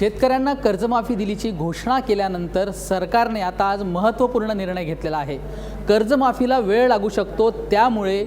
शेतकऱ्यांना कर्जमाफी दिलीची घोषणा केल्यानंतर सरकारने आता आज महत्त्वपूर्ण निर्णय घेतलेला आहे. कर्जमाफीला वेळ लागू शकतो त्यामुळे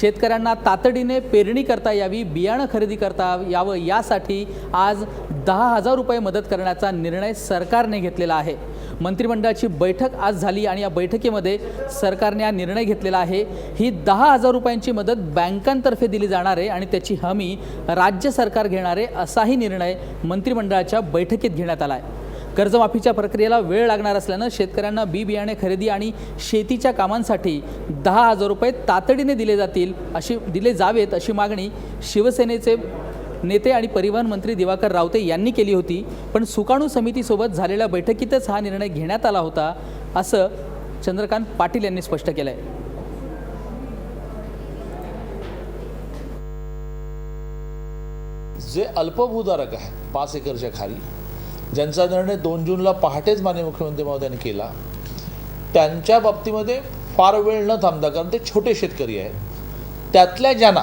शेतकऱ्यांना तातडीने पेरणी करता यावी बियाणं खरेदी करता यावं यासाठी आज दहा हजार रुपये मदत करण्याचा निर्णय सरकारने घेतलेला आहे. मंत्रिमंडळाची बैठक आज झाली आणि या बैठकीमध्ये सरकारने हा निर्णय घेतलेला आहे. ही दहा हजार रुपयांची मदत बँकांतर्फे दिली जाणार आहे आणि त्याची हमी राज्य सरकार घेणार आहे असाही निर्णय मंत्रिमंडळाच्या बैठकीत घेण्यात आला आहे कर्जमाफीच्या प्रक्रियेला वेळ लागणार असल्यानं शेतकऱ्यांना बी बियाणे खरेदी आणि शेतीच्या कामांसाठी दहा हजार रुपये तातडीने दिले जातील अशी दिले जावेत अशी मागणी शिवसेनेचे नेते आणि परिवहन मंत्री दिवाकर रावते यांनी केली होती पण सुकाणू समितीसोबत झालेल्या बैठकीतच हा निर्णय घेण्यात आला होता असं चंद्रकांत पाटील यांनी स्पष्ट केलं आहे जे अल्पभूधारक आहेत पाच एकरच्या खाली ज्यांचा निर्णय दोन जूनला पहाटेच माननीय मुख्यमंत्री महोदयांनी केला त्यांच्या बाबतीमध्ये फार वेळ न थांबता कारण ते छोटे शेतकरी आहेत त्यातल्या ज्यांना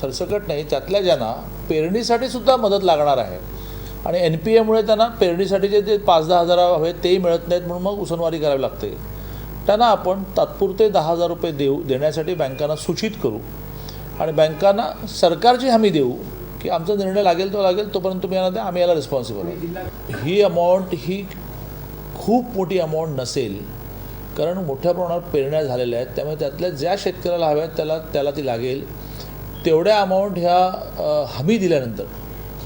सरसकट नाही त्यातल्या ज्यांना पेरणीसाठी सुद्धा मदत लागणार आहे. आणि एन पी एमुळे त्यांना पेरणीसाठीचे जे पाच दहा हजार हवे तेही मिळत नाहीत म्हणून मग उसनवारी करावी लागते. त्यांना आपण तात्पुरते दहा हजार रुपये देऊ देण्यासाठी बँकांना सूचित करू. आणि बँकांना सरकारची हमी देऊ की आमचा निर्णय लागेल तो लागेल तोपर्यंत तुम्ही यांना द्या आम्ही याला रिस्पॉन्सिबल ही अमाऊंट ही खूप मोठी अमाऊंट नसेल कारण मोठ्या प्रमाणावर पेरण्या झालेल्या आहेत त्यामुळे त्यातल्या ज्या शेतकऱ्याला हव्या आहेत त्याला त्याला ती लागेल. तेवढ्या अमाऊंट ह्या हमी दिल्यानंतर.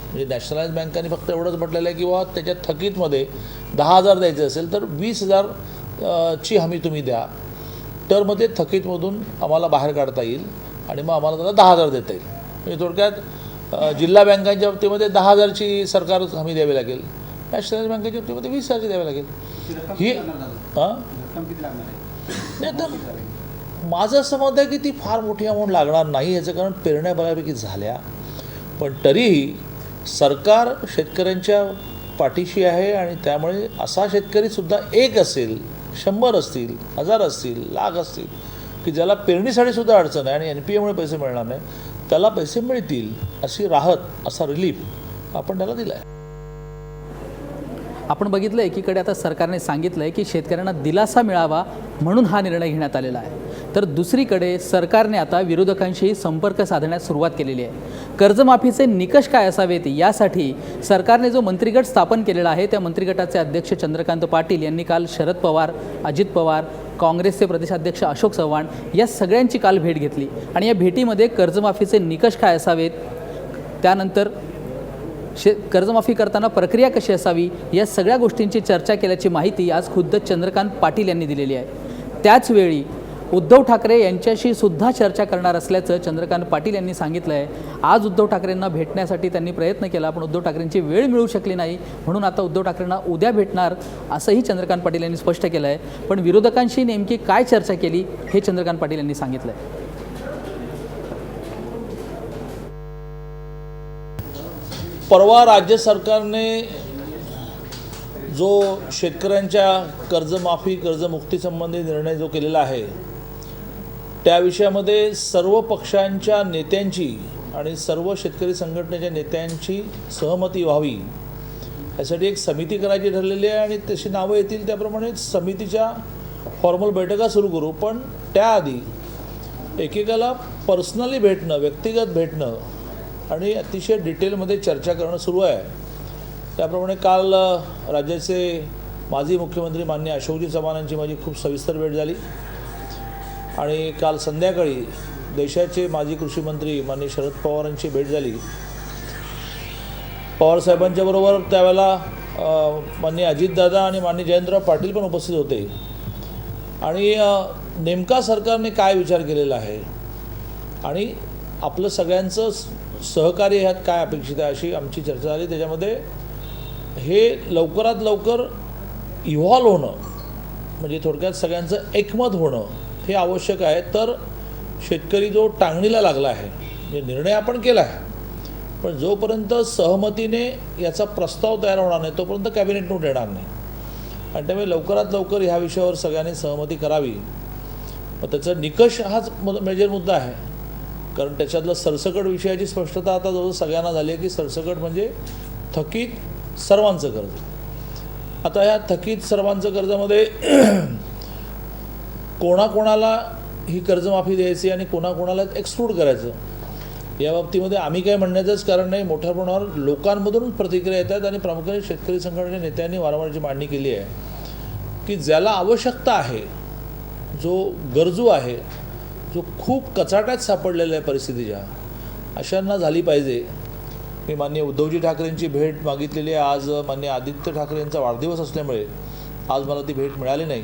म्हणजे नॅशनलाइज बँकांनी फक्त एवढंच म्हटलेलं आहे की बाबा त्याच्या थकीतमध्ये दहा हजार द्यायचे असेल तर वीस हजार ची हमी तुम्ही द्या. टर्ममध्ये थकीतमधून आम्हाला बाहेर काढता येईल आणि मग आम्हाला त्याला दहा हजार देता येईल. म्हणजे थोडक्यात जिल्हा बँकांच्या बाबतीमध्ये दहा हजारची सरकार हमी द्यावी लागेल. नॅशनलाइज बँकेच्या बाबतीमध्ये वीस हजारची द्यावी लागेल. ही हां? नाही तर माझं असं मत आहे की ती फार मोठी अमाऊंट लागणार नाही याचं कारण पेरण्या बऱ्यापैकी झाल्या. पण तरीही सरकार शेतकऱ्यांच्या पाठीशी आहे आणि त्यामुळे असा शेतकरीसुद्धा एक असेल शंभर असतील हजार असतील लाख असतील की ज्याला पेरणीसाठी सुद्धा अडचण आहे आणि एन पी एमुळे पैसे मिळणार नाही त्याला पैसे मिळतील अशी राहत असा रिलीफ आपण त्याला दिला आहे आपण बघितलं एकीकडे आता सरकारने सांगितलं आहे की शेतकऱ्यांना दिलासा मिळावा म्हणून हा निर्णय घेण्यात आलेला आहे. तर दुसरीकडे सरकारने आता विरोधकांशीही संपर्क साधण्यास सुरुवात केलेली आहे. कर्जमाफीचे निकष काय असावेत यासाठी सरकारने जो मंत्रिगट स्थापन केलेला आहे त्या मंत्रिगटाचे अध्यक्ष चंद्रकांत पाटील यांनी काल शरद पवार अजित पवार काँग्रेसचे प्रदेशाध्यक्ष अशोक चव्हाण या सगळ्यांची काल भेट घेतली. आणि या भेटीमध्ये कर्जमाफीचे निकष काय असावेत? त्यानंतर शे कर्जमाफी करताना प्रक्रिया कशी असावी? या सगळ्या गोष्टींची चर्चा केल्याची माहिती आज खुद्द चंद्रकांत पाटील यांनी दिलेली आहे. त्याचवेळी उद्धव ठाकरे यांच्याशी सुद्धा चर्चा करणार असल्याचं चंद्रकांत पाटील यांनी सांगितलं आहे आज उद्धव ठाकरेंना भेटण्यासाठी त्यांनी प्रयत्न केला पण उद्धव ठाकरेंची वेळ मिळू शकली नाही. म्हणून आता उद्धव ठाकरेंना उद्या भेटणार असंही चंद्रकांत पाटील यांनी स्पष्ट केलं आहे पण विरोधकांशी नेमकी काय चर्चा केली हे चंद्रकांत पाटील यांनी सांगितलं आहे परवा राज्य सरकारने जो शेतकऱ्यांच्या कर्जमाफी कर्जमुक्तीसंबंधी निर्णय जो केलेला आहे त्या विषयामध्ये सर्व पक्षांच्या नेत्यांची आणि सर्व शेतकरी संघटनेच्या नेत्यांची सहमती व्हावी यासाठी एक समिती करायची ठरलेली आहे आणि तशी नावं येतील त्याप्रमाणे समितीच्या फॉर्मल बैठका सुरू करू. पण त्याआधी एकेकाला पर्सनली भेटणं व्यक्तिगत भेटणं आणि अतिशय डिटेलमध्ये चर्चा करणं सुरू आहे. त्याप्रमाणे काल राज्याचे माजी मुख्यमंत्री मान्य अशोकजी चव्हाणांची माझी खूप सविस्तर भेट झाली. आणि काल संध्याकाळी देशाचे माजी कृषी मंत्री माननीय शरद पवारांची भेट झाली. पवारसाहेबांच्या बरोबर त्यावेळेला अ, माननीय अजितदादा आणि माननीय जयंतराव पाटील पण उपस्थित होते. आणि नेमका सरकारने काय विचार केलेला आहे? आणि आपलं सगळ्यांचं सहकार्य ह्यात काय अपेक्षित आहे अशी आमची चर्चा झाली. त्याच्यामध्ये हे लवकरात लवकर इव्हॉल्व होणं म्हणजे थोडक्यात सगळ्यांचं एकमत होणं हे आवश्यक आहे तर शेतकरी जो टांगणीला लागला आहे म्हणजे निर्णय आपण केला आहे पण जोपर्यंत सहमतीने याचा प्रस्ताव तयार होणार नाही तोपर्यंत कॅबिनेट नोट येणार नाही. आणि त्यामुळे लवकरात लवकर ह्या विषयावर सगळ्यांनी सहमती करावी. मग त्याचा निकष हाच मेजर मुद्दा आहे. कारण त्याच्यातलं सरसकट विषयाची स्पष्टता आता जवळ सगळ्यांना झाली आहे की सरसकट म्हणजे थकीत सर्वांचं कर्ज. आता ह्या थकीत सर्वांचं कर्जामध्ये कोणाकोणाला ही कर्जमाफी द्यायची आणि कोणाकोणाला एक्सक्लूड करायचं? या बाबतीमध्ये आम्ही काय म्हणण्याचंच कारण नाही. मोठ्या प्रमाणावर लोकांमधून प्रतिक्रिया येतात आणि प्रामुख्याने शेतकरी संघटनेच्या नेत्यांनी वारंवारची मांडणी केली आहे की ज्याला आवश्यकता आहे जो गरजू आहे जो खूप कचाट्यात सापडलेला आहे परिस्थितीच्या अशांना झाली पाहिजे. मी मान्य उद्धवजी ठाकरेंची भेट मागितलेली आहे. आज मान्य आदित्य ठाकरे यांचा वाढदिवस असल्यामुळे आज मला ती भेट मिळाली नाही.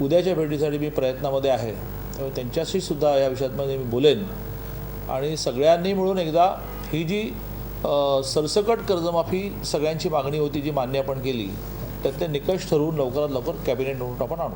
उद्याच्या भेटीसाठी मी प्रयत्नामध्ये आहे. त्यामुळे त्यांच्याशी सुद्धा या विषयामध्ये मी बोलेन. आणि सगळ्यांनी मिळून एकदा ही जी सरसकट कर्जमाफी सगळ्यांची मागणी होती जी मान्य आपण केली त्यातले निकष ठरवून लवकरात लवकर कॅबिनेट नोट आपण आणू.